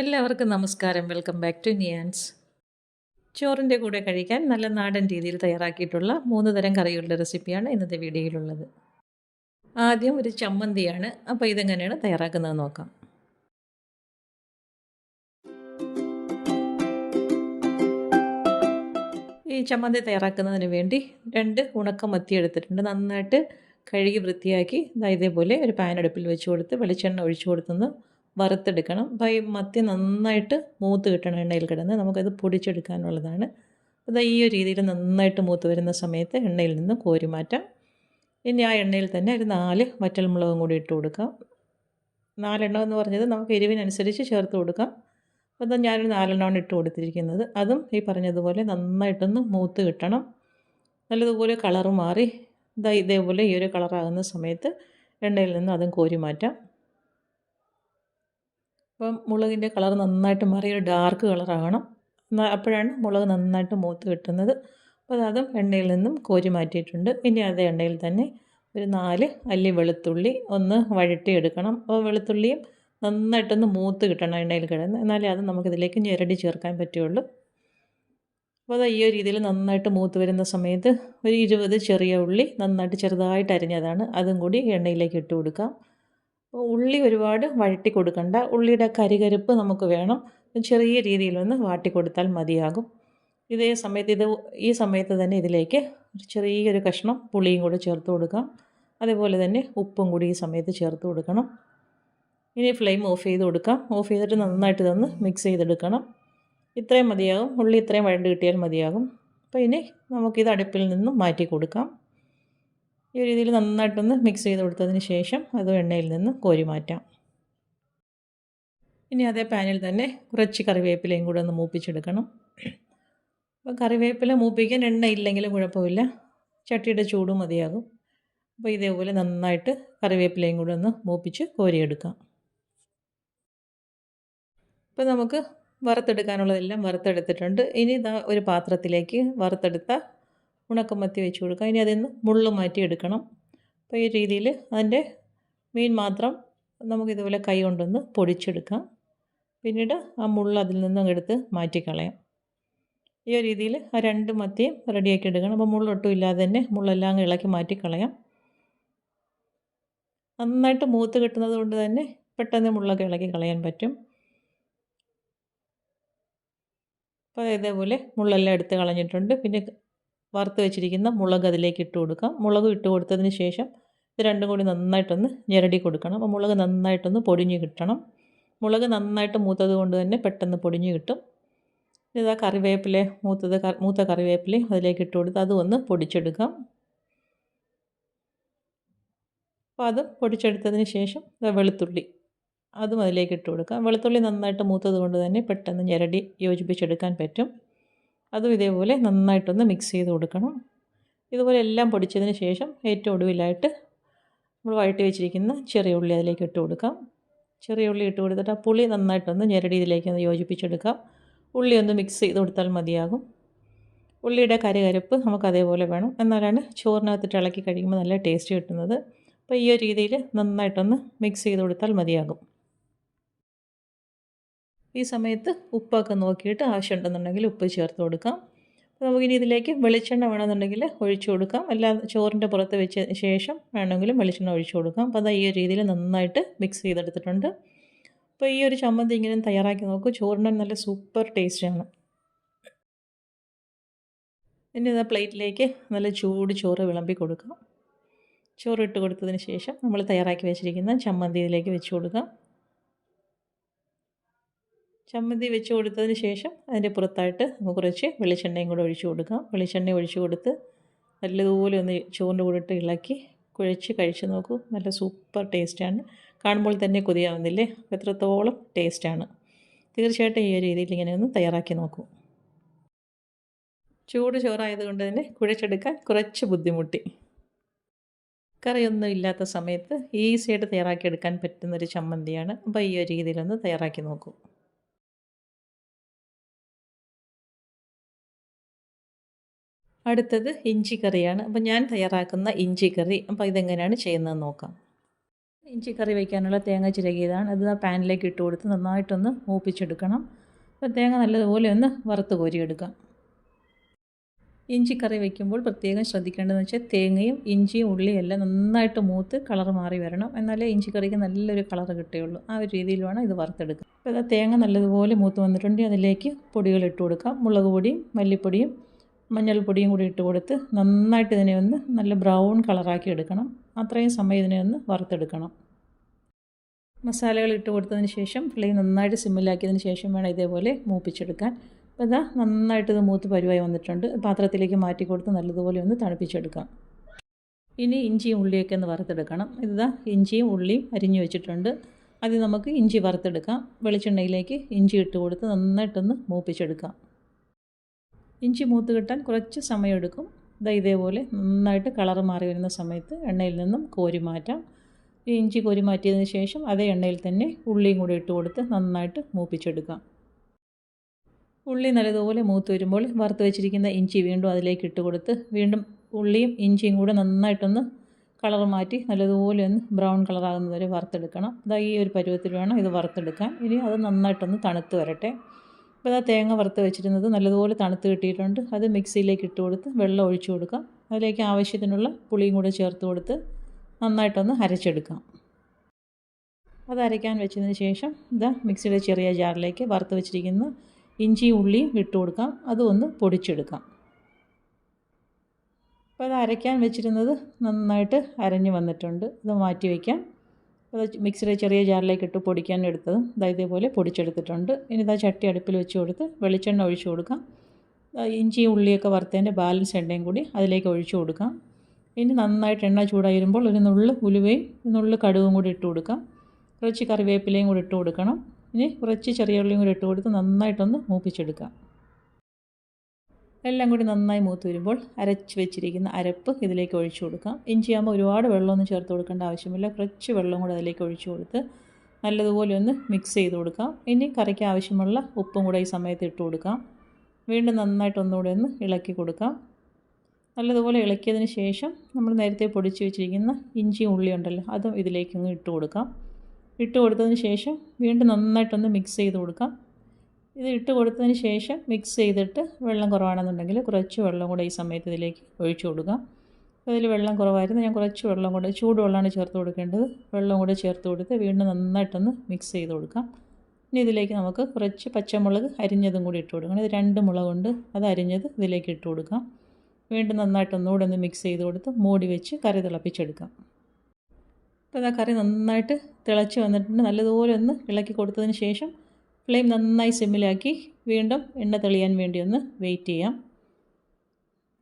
എല്ലാവർക്കും നമസ്കാരം. Welcome back to നിയാൻസ് ചോറിന്റെ കൂടെ കഴിക്കാൻ നല്ല നാടൻ രീതിയിൽ തയ്യാറാക്കിയിട്ടുള്ള മൂന്ന് തരം കറികളുടെ റെസിപ്പിയാണ് ഇന്നത്തെ വീഡിയോയിലുള്ളത്. ആദ്യം ഒരു ചമ്മന്തിയാണ്. അപ്പോൾ ഇതെങ്ങനെയാണ് തയ്യാറാക്കുന്നത് നോക്കാം. ഈ ചമ്മന്തി തയ്യാറാക്കുന്നതിന് വേണ്ടി രണ്ട് ഉണക്കമത്തി എടുത്തിട്ടുണ്ട്. നന്നായിട്ട് കഴുകി വൃത്തിയാക്കി ഇതാ ഇതേപോലെ ഒരു പാൻ അടുപ്പിൽ വെച്ച് കൊടുത്ത് വെളിച്ചെണ്ണ ഒഴിച്ചു കൊടുത്തൊന്ന് വറുത്തെടുക്കണം. അപ്പോൾ ഈ മത്തി നന്നായിട്ട് മൂത്ത് കിട്ടണം എണ്ണയിൽ കിടന്ന് നമുക്കത് പൊടിച്ചെടുക്കാനുള്ളതാണ്. അത് ഈ ഒരു രീതിയിൽ നന്നായിട്ട് മൂത്ത് വരുന്ന സമയത്ത് എണ്ണയിൽ നിന്ന് കോരി മാറ്റാം. ഇനി ആ എണ്ണയിൽ തന്നെ ഒരു നാല് വറ്റൽമുളകും കൂടി ഇട്ട് കൊടുക്കാം. നാലെണ്ണം എന്ന് പറഞ്ഞത് നമുക്ക് എരിവിനനുസരിച്ച് ചേർത്ത് കൊടുക്കാം. അപ്പോൾ ഞാനൊരു നാലെണ്ണമാണ് ഇട്ട് കൊടുത്തിരിക്കുന്നത്. അതും ഈ പറഞ്ഞതുപോലെ നന്നായിട്ടൊന്ന് മൂത്ത് കിട്ടണം. നല്ലതുപോലെ കളർ മാറി ഇതാ ഇതേപോലെ ഈ ഒരു കളറാകുന്ന സമയത്ത് എണ്ണയിൽ നിന്ന് അതും കോരി മാറ്റാം. അപ്പം മുളകിന്റെ കളർ നന്നായിട്ട് മാറി ഒരു ഡാർക്ക് കളറാകണം അപ്പോഴാണ് മുളക് നന്നായിട്ട് മൂത്ത് കിട്ടുന്നത്. അപ്പോൾ അതും എണ്ണയിൽ നിന്നും കോരി മാറ്റിയിട്ടുണ്ട്. ഇനി അതേ എണ്ണയിൽ തന്നെ ഒരു നാല് അല്ലി വെളുത്തുള്ളി ഒന്ന് വഴട്ടിയെടുക്കണം അപ്പോൾ വെളുത്തുള്ളിയും നന്നായിട്ടൊന്ന് മൂത്ത് കിട്ടണം എണ്ണയിൽ കിടന്ന്. എന്നാലേ അത് നമുക്കിതിലേക്ക് ഞെരടി ചേർക്കാൻ പറ്റുള്ളൂ. അപ്പോൾ അത് ഈ ഒരു രീതിയിൽ നന്നായിട്ട് മൂത്ത് വരുന്ന സമയത്ത് ഒരു ഇരുപത് ചെറിയ ഉള്ളി നന്നായിട്ട് ചെറുതായിട്ട് അരിഞ്ഞതാണ്. അതും കൂടി എണ്ണയിലേക്ക് ഇട്ട് കൊടുക്കാം. അപ്പോൾ ഉള്ളി ഒരുപാട് വഴറ്റി കൊടുക്കണ്ട. ഉള്ളിയുടെ കരികരുപ്പ് നമുക്ക് വേണം. ചെറിയ രീതിയിലൊന്ന് വാട്ടി കൊടുത്താൽ മതിയാകും. ഇതേ സമയത്ത് ഇത് ഈ സമയത്ത് തന്നെ ഇതിലേക്ക് ഒരു ചെറിയൊരു കഷ്ണം പുളിയും കൂടി ചേർത്ത് കൊടുക്കാം. അതേപോലെ തന്നെ ഉപ്പും കൂടി ഈ സമയത്ത് ചേർത്ത് കൊടുക്കണം. ഇനി ഫ്ലെയിം ഓഫ് ചെയ്ത് കൊടുക്കാം. ഓഫ് ചെയ്തിട്ട് നന്നായിട്ട് ഇതൊന്ന് മിക്സ് ചെയ്തെടുക്കണം. ഇത്രയും മതിയാകും. ഉള്ളി ഇത്രയും വഴണ്ട് കിട്ടിയാൽ മതിയാകും. അപ്പോൾ ഇനി നമുക്കിത് അടുപ്പിൽ നിന്നും മാറ്റി കൊടുക്കാം. ഈ രീതിയിൽ നന്നായിട്ടൊന്ന് മിക്സ് ചെയ്ത് കൊടുത്തതിന് ശേഷം അത് എണ്ണയിൽ നിന്ന് കോരി മാറ്റാം. ഇനി അതേ പാനിൽ തന്നെ കുറച്ച് കറിവേപ്പിലയും കൂടെ ഒന്ന് മൂപ്പിച്ചെടുക്കണം. അപ്പോൾ കറിവേപ്പില മൂപ്പിക്കാൻ എണ്ണ ഇല്ലെങ്കിലും കുഴപ്പമില്ല. ചട്ടിയുടെ ചൂട് മതിയാകും. അപ്പോൾ ഇതേപോലെ നന്നായിട്ട് കറിവേപ്പിലയും കൂടെ ഒന്ന് മൂപ്പിച്ച് കോരിയെടുക്കാം. ഇപ്പോൾ നമുക്ക് വറുത്തെടുക്കാനുള്ളതെല്ലാം വറുത്തെടുത്തിട്ടുണ്ട്. ഇനി ഇതാ ഒരു പാത്രത്തിലേക്ക് വറുത്തെടുത്ത ഉണക്കമത്തി വെച്ച് കൊടുക്കാം ഇനി അതിൽ നിന്ന് മുള്ള് മാറ്റിയെടുക്കണം. അപ്പോൾ ഈ രീതിയിൽ അതിന്റെ മീൻ മാത്രം നമുക്കിതുപോലെ കൈ കൊണ്ടൊന്ന് പൊടിച്ചെടുക്കാം. പിന്നീട് ആ മുള്ള് അതിൽ നിന്നും എടുത്ത് മാറ്റിക്കളയാം. ഈ ഒരു രീതിയിൽ ആ രണ്ട് മത്തിയും റെഡിയാക്കി എടുക്കണം. അപ്പോൾ മുള്ളൊട്ടും ഇല്ലാതെ തന്നെ മുള്ളെല്ലാം ഇളക്കി മാറ്റിക്കളയാം. നന്നായിട്ട് മൂത്ത് കിട്ടുന്നത് കൊണ്ട് തന്നെ പെട്ടെന്ന് മുള്ളൊക്കെ ഇളക്കി കളയാൻ പറ്റും. അപ്പോൾ ഇതേപോലെ മുള്ളെല്ലാം എടുത്ത് കളഞ്ഞിട്ടുണ്ട്. പിന്നെ വറുത്ത് വെച്ചിരിക്കുന്ന മുളക് അതിലേക്ക് ഇട്ട് കൊടുക്കാം. മുളക് ഇട്ട് കൊടുത്തതിന് ശേഷം ഇത് രണ്ടും കൂടി നന്നായിട്ടൊന്ന് ഞെരടി കൊടുക്കണം. അപ്പോൾ മുളക് നന്നായിട്ടൊന്ന് പൊടിഞ്ഞ് കിട്ടണം. മുളക് നന്നായിട്ട് മൂത്തത് കൊണ്ട് തന്നെ പെട്ടെന്ന് പൊടിഞ്ഞ് കിട്ടും. ഇതാ കറിവേപ്പില മൂത്തത് മൂത്ത കറിവേപ്പില അതിലേക്ക് ഇട്ട് കൊടുത്ത് അതും ഒന്ന് പൊടിച്ചെടുക്കാം. അപ്പോൾ അത് പൊടിച്ചെടുത്തതിന് ശേഷം വെളുത്തുള്ളി അതും അതിലേക്ക് ഇട്ട് കൊടുക്കാം. വെളുത്തുള്ളി നന്നായിട്ട് മൂത്തത് കൊണ്ട് തന്നെ പെട്ടെന്ന് ഞെരടി യോജിപ്പിച്ചെടുക്കാൻ പറ്റും. അതും ഇതേപോലെ നന്നായിട്ടൊന്ന് മിക്സ് ചെയ്ത് കൊടുക്കണം. ഇതുപോലെ എല്ലാം പൊടിച്ചതിന് ശേഷം ഏറ്റവും ഒടുവിലായിട്ട് നമ്മൾ വഴറ്റി വെച്ചിരിക്കുന്ന ചെറിയ ഉള്ളി അതിലേക്ക് ഇട്ട് കൊടുക്കാം. ചെറിയ ഉള്ളി ഇട്ട് കൊടുത്തിട്ട് ആ പുളി നന്നായിട്ടൊന്ന് ഞെരടി ഇതിലേക്ക് ഒന്ന് യോജിപ്പിച്ചെടുക്കാം. ഉള്ളി ഒന്ന് മിക്സ് ചെയ്ത് കൊടുത്താൽ മതിയാകും. ഉള്ളിയുടെ കരകരപ്പ് നമുക്ക് അതേപോലെ വേണം. എന്നാലാണ് ചോറിനകത്തിട്ട് ഇളക്കി കഴിക്കുമ്പോൾ നല്ല ടേസ്റ്റ് കിട്ടുന്നത്. അപ്പോൾ ഈ ഒരു രീതിയിൽ നന്നായിട്ടൊന്ന് മിക്സ് ചെയ്ത് കൊടുത്താൽ മതിയാകും. ഈ സമയത്ത് ഉപ്പൊക്കെ നോക്കിയിട്ട് ആവശ്യമുണ്ടെന്നുണ്ടെങ്കിൽ ഉപ്പ് ചേർത്ത് കൊടുക്കാം. നമുക്കിനി ഇതിലേക്ക് വെളിച്ചെണ്ണ വേണമെന്നുണ്ടെങ്കിൽ ഒഴിച്ചു കൊടുക്കാം. എല്ലാ ചോറിന്റെ പുറത്ത് വെച്ച ശേഷം വേണമെങ്കിലും വെളിച്ചെണ്ണ ഒഴിച്ചു കൊടുക്കാം. അപ്പോൾ അത് ഈ രീതിയിൽ നന്നായിട്ട് മിക്സ് ചെയ്തെടുത്തിട്ടുണ്ട്. അപ്പോൾ ഈ ഒരു ചമ്മന്തി ഇങ്ങനെ തയ്യാറാക്കി നോക്കൂ. ചോറിന് നല്ല സൂപ്പർ ടേസ്റ്റാണ് ഇനി ഇത് പ്ലേറ്റിലേക്ക് നല്ല ചൂട് ചോറ് വിളമ്പി കൊടുക്കാം. ചോറ് ഇട്ട് കൊടുത്തതിന് ശേഷം നമ്മൾ തയ്യാറാക്കി വെച്ചിരിക്കുന്ന ചമ്മന്തി ഇതിലേക്ക് വെച്ച് കൊടുക്കാം. ചമ്മന്തി വെച്ച് കൊടുത്തതിന് ശേഷം അതിന്റെ പുറത്തായിട്ട് നമുക്ക് കുറച്ച് വെളിച്ചെണ്ണയും കൂടെ ഒഴിച്ചു കൊടുക്കാം. വെളിച്ചെണ്ണ ഒഴിച്ചു കൊടുത്ത് നല്ലതുപോലെ ഒന്ന് ചോറിന്റെ കൂടെ ഇട്ട് ഇളക്കി കുഴച്ച് കഴിച്ച് നോക്കൂ. നല്ല സൂപ്പർ ടേസ്റ്റാണ്. കാണുമ്പോൾ തന്നെ കൊതിയാവുന്നില്ലേ? എത്രത്തോളം ടേസ്റ്റാണ്. തീർച്ചയായിട്ടും ഈ ഒരു രീതിയിൽ ഇങ്ങനെ ഒന്ന് തയ്യാറാക്കി നോക്കൂ. ചൂട് ചോറായതുകൊണ്ട് തന്നെ കുഴച്ചെടുക്കാൻ കുറച്ച് ബുദ്ധിമുട്ടി. കറിയൊന്നും ഇല്ലാത്ത സമയത്ത് ഈസിയായിട്ട് തയ്യാറാക്കിയെടുക്കാൻ പറ്റുന്നൊരു ചമ്മന്തിയാണ്. അപ്പോൾ ഈ ഒരു രീതിയിലൊന്ന് തയ്യാറാക്കി നോക്കൂ. അടുത്തത് ഇഞ്ചി കറിയാണ്. അപ്പോൾ ഞാൻ തയ്യാറാക്കുന്ന ഇഞ്ചി കറി. അപ്പോൾ ഇതെങ്ങനെയാണ് ചെയ്യുന്നതെന്ന് നോക്കാം. ഇഞ്ചി കറി വയ്ക്കാനുള്ള തേങ്ങ ചിരകിയതാണ്. അത് പാനിലേക്ക് ഇട്ട് കൊടുത്ത് നന്നായിട്ടൊന്ന് മൂപ്പിച്ചെടുക്കണം. അപ്പോൾ തേങ്ങ നല്ലതുപോലെ ഒന്ന് വറുത്ത് കോരിയെടുക്കാം. ഇഞ്ചി കറി വയ്ക്കുമ്പോൾ പ്രത്യേകം ശ്രദ്ധിക്കേണ്ടതെന്ന് വെച്ചാൽ തേങ്ങയും ഇഞ്ചിയും ഉള്ളിയും എല്ലാം നന്നായിട്ട് മൂത്ത് കളർ മാറി വരണം. എന്നാലേ ഇഞ്ചി കറിക്ക് നല്ലൊരു കളർ കിട്ടുകയുള്ളൂ. ആ ഒരു രീതിയിൽ വേണം ഇത് വറുത്തെടുക്കുക അപ്പോൾ തേങ്ങ നല്ലതുപോലെ മൂത്ത് വന്നിട്ടുണ്ടെങ്കിൽ അതിലേക്ക് പൊടികൾ ഇട്ട് കൊടുക്കാം. മുളക് പൊടിയും മല്ലിപ്പൊടിയും മഞ്ഞൾപ്പൊടിയും കൂടി ഇട്ട് കൊടുത്ത് നന്നായിട്ട് ഇതിനെ ഒന്ന് നല്ല ബ്രൗൺ കളറാക്കി എടുക്കണം. അത്രയും സമയം ഇതിനെ ഒന്ന് വറുത്തെടുക്കണം. മസാലകൾ ഇട്ട് കൊടുത്തതിന് ശേഷം ഫ്ലെയിം നന്നായിട്ട് സിമ്മിലാക്കിയതിന് ശേഷം വേണം ഇതേപോലെ മൂപ്പിച്ചെടുക്കാൻ. അപ്പോൾ ഇതാ നന്നായിട്ട് ഇത് മൂത്ത് പരുവായി വന്നിട്ടുണ്ട്. പാത്രത്തിലേക്ക് മാറ്റി കൊടുത്ത് നല്ലതുപോലെ ഒന്ന് തണുപ്പിച്ചെടുക്കാം. ഇനി ഇഞ്ചിയും ഉള്ളിയൊക്കെ ഒന്ന് വറുത്തെടുക്കണം. ഇതാ ഇഞ്ചിയും ഉള്ളിയും അരിഞ്ഞു വെച്ചിട്ടുണ്ട്. ആദ്യം നമുക്ക് ഇഞ്ചി വറുത്തെടുക്കാം. വെളിച്ചെണ്ണയിലേക്ക് ഇഞ്ചി ഇട്ട് കൊടുത്ത് നന്നായിട്ടൊന്ന് മൂപ്പിച്ചെടുക്കാം. ഇഞ്ചി മൂത്ത് കിട്ടാൻ കുറച്ച് സമയമെടുക്കും. ഇതാ ഇതേപോലെ നന്നായിട്ട് കളർ മാറി വരുന്ന സമയത്ത് എണ്ണയിൽ നിന്നും കോരി മാറ്റാം. ഈ ഇഞ്ചി കോരി മാറ്റിയതിന് ശേഷം അതേ എണ്ണയിൽ തന്നെ ഉള്ളിയും കൂടി ഇട്ട് കൊടുത്ത് നന്നായിട്ട് മൂപ്പിച്ചെടുക്കാം. ഉള്ളി നല്ലതുപോലെ മൂത്ത് വരുമ്പോൾ വറുത്ത് വെച്ചിരിക്കുന്ന ഇഞ്ചി വീണ്ടും അതിലേക്ക് ഇട്ട് കൊടുത്ത് വീണ്ടും ഉള്ളിയും ഇഞ്ചിയും കൂടെ നന്നായിട്ടൊന്ന് കളർ മാറ്റി നല്ലതുപോലെ ഒന്ന് ബ്രൗൺ കളറാകുന്നത് വരെ വറുത്തെടുക്കണം. അതാ ഈ ഒരു പരുവത്തിൽ വേണം ഇത് വറുത്തെടുക്കാൻ. ഇനി അത് നന്നായിട്ടൊന്ന് തണുത്ത് വരട്ടെ. അപ്പോൾ ആ തേങ്ങ വറുത്ത് വെച്ചിരുന്നത് നല്ലതുപോലെ തണുത്ത് കിട്ടിയിട്ടുണ്ട്. അത് മിക്സിയിലേക്ക് ഇട്ട് കൊടുത്ത് വെള്ളം ഒഴിച്ചു കൊടുക്കാം. അതിലേക്ക് ആവശ്യത്തിനുള്ള പുളിയും കൂടെ ചേർത്ത് കൊടുത്ത് നന്നായിട്ടൊന്ന് അരച്ചെടുക്കാം. അത് അരയ്ക്കാൻ വെച്ചതിന് ശേഷം ഇതാ മിക്സിയുടെ ചെറിയ ജാറിലേക്ക് വറുത്ത് വെച്ചിരിക്കുന്ന ഇഞ്ചിയും ഉള്ളിയും ഇട്ട് കൊടുക്കാം. അതും പൊടിച്ചെടുക്കാം. അപ്പോൾ അത് അരയ്ക്കാൻ വെച്ചിരുന്നത് നന്നായിട്ട് അരഞ്ഞു വന്നിട്ടുണ്ട്. ഇത് മാറ്റി വയ്ക്കാം. അത് മിക്സിയുടെ ചെറിയ ജാറിലേക്ക് ഇട്ട് പൊടിക്കാൻ എടുത്തതും. ഇതാ ഇതേപോലെ പൊടിച്ചെടുത്തിട്ടുണ്ട്. ഇനി ഇതാ ചട്ടി അടുപ്പിൽ വെച്ച് കൊടുത്ത് വെളിച്ചെണ്ണ ഒഴിച്ചു കൊടുക്കാം. ഇഞ്ചി ഉള്ളിയൊക്കെ വറുത്തതിന്റെ ബാലൻസ് എണ്ണയും കൂടി അതിലേക്ക് ഒഴിച്ചു കൊടുക്കാം. ഇനി നന്നായിട്ട് എണ്ണ ചൂടായി വരുമ്പോൾ ഒരു നുള്ളു ഉലുവയും നുള്ളു കടുകും കൂടി ഇട്ട് കൊടുക്കാം. കുറച്ച് കറിവേപ്പിലയും കൂടി ഇട്ട് കൊടുക്കണം. ഇനി കുറച്ച് ചെറിയ ഉള്ളിയും കൂടി ഇട്ട് കൊടുത്ത് നന്നായിട്ടൊന്ന് മൂപ്പിച്ചെടുക്കാം. എല്ലാം കൂടി നന്നായി മൂത്ത് വരുമ്പോൾ അരച്ച് വെച്ചിരിക്കുന്ന അരപ്പ് ഇതിലേക്ക് ഒഴിച്ചു കൊടുക്കാം. ഇഞ്ചിയാകുമ്പോൾ ഒരുപാട് വെള്ളമൊന്നും ചേർത്ത് കൊടുക്കേണ്ട ആവശ്യമില്ല. കുറച്ച് വെള്ളം കൂടി അതിലേക്ക് ഒഴിച്ചു കൊടുത്ത് നല്ലതുപോലെ ഒന്ന് മിക്സ് ചെയ്ത് കൊടുക്കാം. ഇനി കറിക്ക് ആവശ്യമുള്ള ഉപ്പും കൂടെ ഈ സമയത്ത് ഇട്ട് കൊടുക്കാം. വീണ്ടും നന്നായിട്ട് ഒന്നുകൂടെ ഒന്ന് ഇളക്കി കൊടുക്കാം. നല്ലതുപോലെ ഇളക്കിയതിന് ശേഷം നമ്മൾ നേരത്തെ പൊടിച്ച് വെച്ചിരിക്കുന്ന ഇഞ്ചി ഉള്ളി ഉണ്ടല്ലോ അതും ഇതിലേക്കൊന്ന് ഇട്ട് കൊടുക്കാം. ഇട്ട് കൊടുത്തതിന് ശേഷം വീണ്ടും നന്നായിട്ടൊന്ന് മിക്സ് ചെയ്ത് കൊടുക്കാം. ഇത് ഇട്ട് കൊടുത്തതിന് ശേഷം മിക്സ് ചെയ്തിട്ട് വെള്ളം കുറവാണെന്നുണ്ടെങ്കിൽ കുറച്ച് വെള്ളം കൂടെ ഈ സമയത്ത് ഇതിലേക്ക് ഒഴിച്ചു കൊടുക്കാം അതിൽ വെള്ളം കുറവായിരുന്നു. ഞാൻ കുറച്ച് വെള്ളം കൂടെ ചൂടുവെള്ളമാണ് ചേർത്ത് കൊടുക്കേണ്ടത്. വെള്ളം കൂടെ ചേർത്ത് കൊടുത്ത് വീണ്ടും നന്നായിട്ടൊന്ന് മിക്സ് ചെയ്ത് കൊടുക്കാം. ഇനി ഇതിലേക്ക് നമുക്ക് കുറച്ച് പച്ചമുളക് അരിഞ്ഞതും കൂടി ഇട്ട് കൊടുക്കണം. ഇത് രണ്ട് മുളകുണ്ട് അത് അരിഞ്ഞത് ഇതിലേക്ക് ഇട്ട് കൊടുക്കാം. വീണ്ടും നന്നായിട്ട് ഒന്നുകൂടെ ഒന്ന് മിക്സ് ചെയ്ത് കൊടുത്ത് മൂടി വെച്ച് കറി തിളപ്പിച്ചെടുക്കാം. അപ്പോൾ ഇതാ കറി നന്നായിട്ട് തിളച്ച് വന്നിട്ടുണ്ട്. നല്ലതുപോലെ ഒന്ന് ഇളക്കി കൊടുത്തതിന് ശേഷം ഫ്ലെയിം നന്നായി സിമ്മിലാക്കി വീണ്ടും എണ്ണ തെളിയാൻ വേണ്ടി ഒന്ന് വെയിറ്റ് ചെയ്യാം.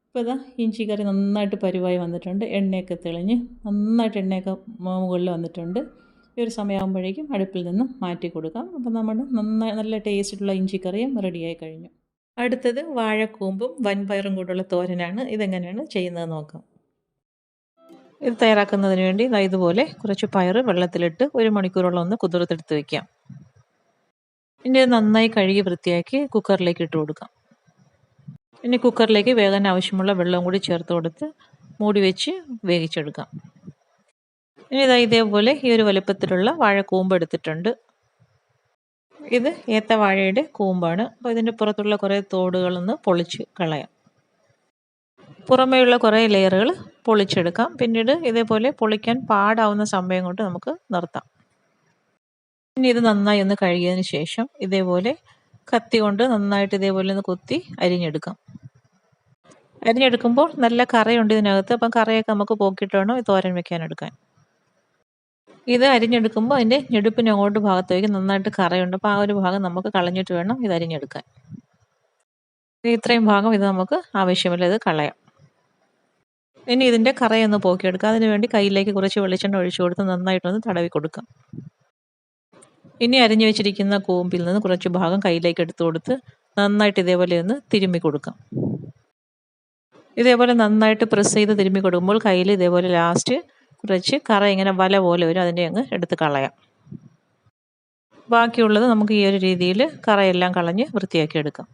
ഇപ്പോൾ ഇതാ ഇഞ്ചി കറി നന്നായിട്ട് പരുവായി വന്നിട്ടുണ്ട്. എണ്ണയൊക്കെ തെളിഞ്ഞ് നന്നായിട്ട് എണ്ണയൊക്കെ മുകളിൽ വന്നിട്ടുണ്ട്. ഈ ഒരു സമയമാകുമ്പോഴേക്കും അടുപ്പിൽ നിന്നും മാറ്റി കൊടുക്കാം. അപ്പോൾ നമ്മുടെ നന്നായി നല്ല ടേസ്റ്റുള്ള ഇഞ്ചി കറിയും റെഡിയായി കഴിഞ്ഞു. അടുത്തത് വാഴക്കൂമ്പും വൻപയറും കൂടെയുള്ള തോരനാണ്. ഇതെങ്ങനെയാണ് ചെയ്യുന്നത് നോക്കാം. ഇത് തയ്യാറാക്കുന്നതിന് വേണ്ടി ഇതുപോലെ കുറച്ച് പയർ വെള്ളത്തിലിട്ട് ഒരു മണിക്കൂറോളം ഒന്ന് കുതിർത്തെടുത്ത് വെക്കാം. ഇനി നന്നായി കഴുകി വൃത്തിയാക്കി കുക്കറിലേക്ക് ഇട്ട് കൊടുക്കാം. ഇനി കുക്കറിലേക്ക് വേകാൻ ആവശ്യമുള്ള വെള്ളം കൂടി ചേർത്ത് കൊടുത്ത് മൂടി വെച്ച് വേവിച്ചെടുക്കാം. ഇനി ഇതാ ഇതേപോലെ ഈ ഒരു വലുപ്പത്തിലുള്ള കൂമ്പ് എടുത്തിട്ടുണ്ട്. ഇത് ഏത്ത വാഴയുടെ കൂമ്പാണ്. അപ്പോൾ ഇതിന്റെ പുറത്തുള്ള കുറേ തോടുകളൊന്ന് പൊളിച്ച് കളയാം. പുറമേയുള്ള കുറേ ലെയറുകൾ പൊളിച്ചെടുക്കാം. പിന്നീട് ഇതേപോലെ പൊളിക്കാൻ പാടാവുന്ന സമയം കൊണ്ട് നമുക്ക് നിർത്താം. ഇനി ഇത് നന്നായി ഒന്ന് കഴുകിയതിന് ശേഷം ഇതേപോലെ കത്തി കൊണ്ട് നന്നായിട്ട് ഇതേപോലെ ഒന്ന് കുത്തി അരിഞ്ഞെടുക്കാം. അരിഞ്ഞെടുക്കുമ്പോൾ നല്ല കറയുണ്ട് ഇതിനകത്ത്. അപ്പം കറയൊക്കെ നമുക്ക് പോക്കിയിട്ട് വേണം തോരൻ വെക്കാൻ എടുക്കാൻ ഇത് അരിഞ്ഞെടുക്കുമ്പോൾ അതിന്റെ ഞെടുപ്പിന് അങ്ങോട്ട് ഭാഗത്തേക്ക് നന്നായിട്ട് കറയുണ്ട്. അപ്പോൾ ആ ഒരു ഭാഗം നമുക്ക് കളഞ്ഞിട്ട് വേണം ഇത് അരിഞ്ഞെടുക്കാൻ. ഇത്രയും ഭാഗം ഇത് നമുക്ക് ആവശ്യമില്ല ഇത് കളയാം. ഇനി ഇതിന്റെ കറയൊന്ന് പോക്കിയെടുക്കുക അതിന് വേണ്ടി കയ്യിലേക്ക് കുറച്ച് വെളിച്ചെണ്ണ ഒഴിച്ചു കൊടുത്ത് നന്നായിട്ടൊന്ന് തടവി കൊടുക്കാം. ഇനി അരിഞ്ഞു വെച്ചിരിക്കുന്ന കൂമ്പിൽ നിന്ന് കുറച്ച് ഭാഗം കയ്യിലേക്ക് എടുത്തു കൊടുത്ത് നന്നായിട്ട് ഇതേപോലെ ഒന്ന് തിരുമ്മി കൊടുക്കാം. ഇതേപോലെ നന്നായിട്ട് പ്രസ് ചെയ്ത് തിരുമ്മി കൊടുക്കുമ്പോൾ കയ്യിൽ ഇതേപോലെ ലാസ്റ്റ് കുറച്ച് കറ ഇങ്ങനെ വല പോലെ വരും. അതിന്റെ അങ്ങ് എടുത്ത് കളയാം. ബാക്കിയുള്ളത് നമുക്ക് ഈ ഒരു രീതിയിൽ കറയെല്ലാം കളഞ്ഞ് വൃത്തിയാക്കി എടുക്കാം.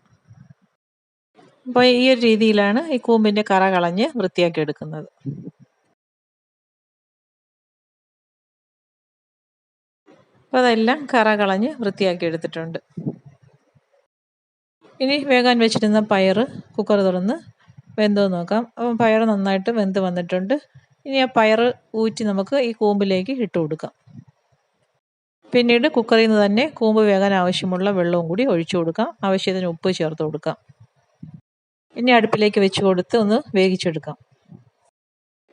അപ്പോൾ ഈ ഒരു രീതിയിലാണ് ഈ കൂമ്പിന്റെ കറ കളഞ്ഞ് വൃത്തിയാക്കി എടുക്കുന്നത്. അപ്പോൾ അതെല്ലാം കറ കളഞ്ഞ് വൃത്തിയാക്കി എടുത്തിട്ടുണ്ട്. ഇനി വേകാൻ വെച്ചിരുന്ന പയർ കുക്കർ തുറന്ന് വെന്തോ നോക്കാം. അപ്പം പയർ നന്നായിട്ട് വെന്ത് വന്നിട്ടുണ്ട്. ഇനി ആ പയർ ഊറ്റി നമുക്ക് ഈ കൂമ്പിലേക്ക് ഇട്ട് കൊടുക്കാം. പിന്നീട് കുക്കറിൽ നിന്ന് തന്നെ കൂമ്പ് വേകാൻ ആവശ്യമുള്ള വെള്ളവും കൂടി ഒഴിച്ചു കൊടുക്കാം. ആവശ്യത്തിന് ഉപ്പ് ചേർത്ത് കൊടുക്കാം. ഇനി അടുപ്പിലേക്ക് വെച്ച് കൊടുത്ത് ഒന്ന് വേവിച്ചെടുക്കാം.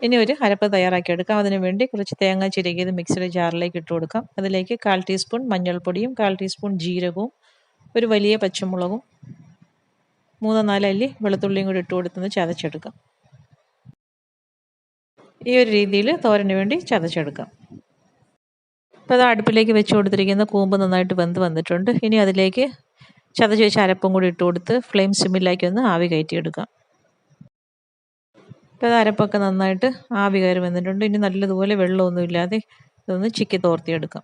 ഇനി ഒരു അരപ്പ് തയ്യാറാക്കി എടുക്കാം. അതിനു വേണ്ടി കുറച്ച് തേങ്ങ ചിരകിയത് മിക്സിയുടെ ജാറിലേക്ക് ഇട്ട് കൊടുക്കാം. അതിലേക്ക് കാൽ ടീസ്പൂൺ മഞ്ഞൾപ്പൊടിയും കാൽ ടീസ്പൂൺ ജീരകവും ഒരു വലിയ പച്ചമുളകും മൂന്നോ നാലല്ലി വെളുത്തുള്ളിയും കൂടി ഇട്ട് കൊടുത്തൊന്ന് ചതച്ചെടുക്കാം. ഈ ഒരു രീതിയിൽ തോരന് വേണ്ടി ചതച്ചെടുക്കാം. ഇപ്പം അത് അടുപ്പിലേക്ക് വെച്ച് കൊടുത്തിരിക്കുന്ന കൂമ്പ് നന്നായിട്ട് വെന്ത് വന്നിട്ടുണ്ട്. ഇനി അതിലേക്ക് ചതച്ച് വെച്ച അരപ്പും കൂടി ഇട്ട് കൊടുത്ത് ഫ്ലെയിം സിമ്മിലാക്കി ഒന്ന് ആവി കയറ്റിയെടുക്കാം. ഇപ്പോൾ അരപ്പൊക്കെ നന്നായിട്ട് ആവി കയറി വന്നിട്ടുണ്ട്. ഇനി നല്ലതുപോലെ വെള്ളമൊന്നും ഇല്ലാതെ ഇതൊന്ന് ചിക്കി തോർത്തിയെടുക്കാം.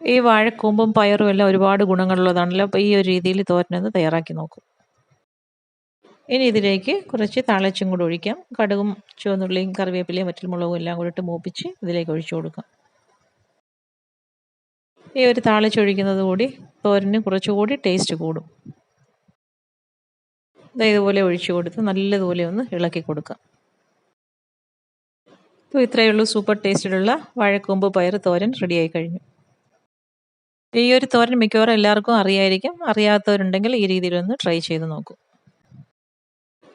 ഈ വാഴക്കൂമ്പും പയറും എല്ലാം ഒരുപാട് ഗുണങ്ങളുള്ളതാണല്ലോ. അപ്പോൾ ഈ ഒരു രീതിയിൽ തോരനൊന്ന് തയ്യാറാക്കി നോക്കും. ഇനി ഇതിലേക്ക് കുറച്ച് താളച്ചും കൂടി ഒഴിക്കാം. കടുകും ചുവന്നുള്ളിയും കറിവേപ്പിലയും വറ്റൽമുളകും എല്ലാം കൂടി ഇട്ട് മൂപ്പിച്ച് ഇതിലേക്ക് ഒഴിച്ചു കൊടുക്കാം. ഈ ഒരു താളിച്ചൊഴിക്കുന്നത് കൂടി തോരന് കുറച്ചുകൂടി ടേസ്റ്റ് കൂടും. ഇതുപോലെ ഒഴിച്ചു കൊടുത്ത് നല്ലതുപോലെ ഒന്ന് ഇളക്കി കൊടുക്കാം. അപ്പോൾ ഇത്രയേ ഉള്ളൂ. സൂപ്പർ ടേസ്റ്റിലുള്ള വാഴക്കൂമ്പ് പയർ തോരൻ റെഡിയായി കഴിഞ്ഞു. ഈ ഒരു തോരൻ മിക്കവാറും എല്ലാവർക്കും അറിയായിരിക്കും. അറിയാത്തവരുണ്ടെങ്കിൽ ഈ രീതിയിലൊന്ന് ട്രൈ ചെയ്ത് നോക്കൂ.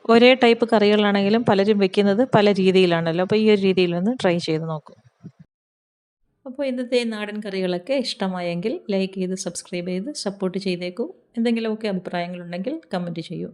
ഒരേ ടൈപ്പ് കറികളാണെങ്കിലും പലരും വെക്കുന്നത് പല രീതിയിലാണല്ലോ. അപ്പോൾ ഈ ഒരു രീതിയിലൊന്ന് ട്രൈ ചെയ്ത് നോക്കൂ. അപ്പോൾ ഇന്നത്തെ നാടൻ കറികളൊക്കെ ഇഷ്ടമായെങ്കിൽ ലൈക്ക് ചെയ്ത് സബ്സ്ക്രൈബ് ചെയ്ത് സപ്പോർട്ട് ചെയ്തേക്കൂ. എന്തെങ്കിലുമൊക്കെ അഭിപ്രായങ്ങളുണ്ടെങ്കിൽ കമന്റ് ചെയ്യൂ.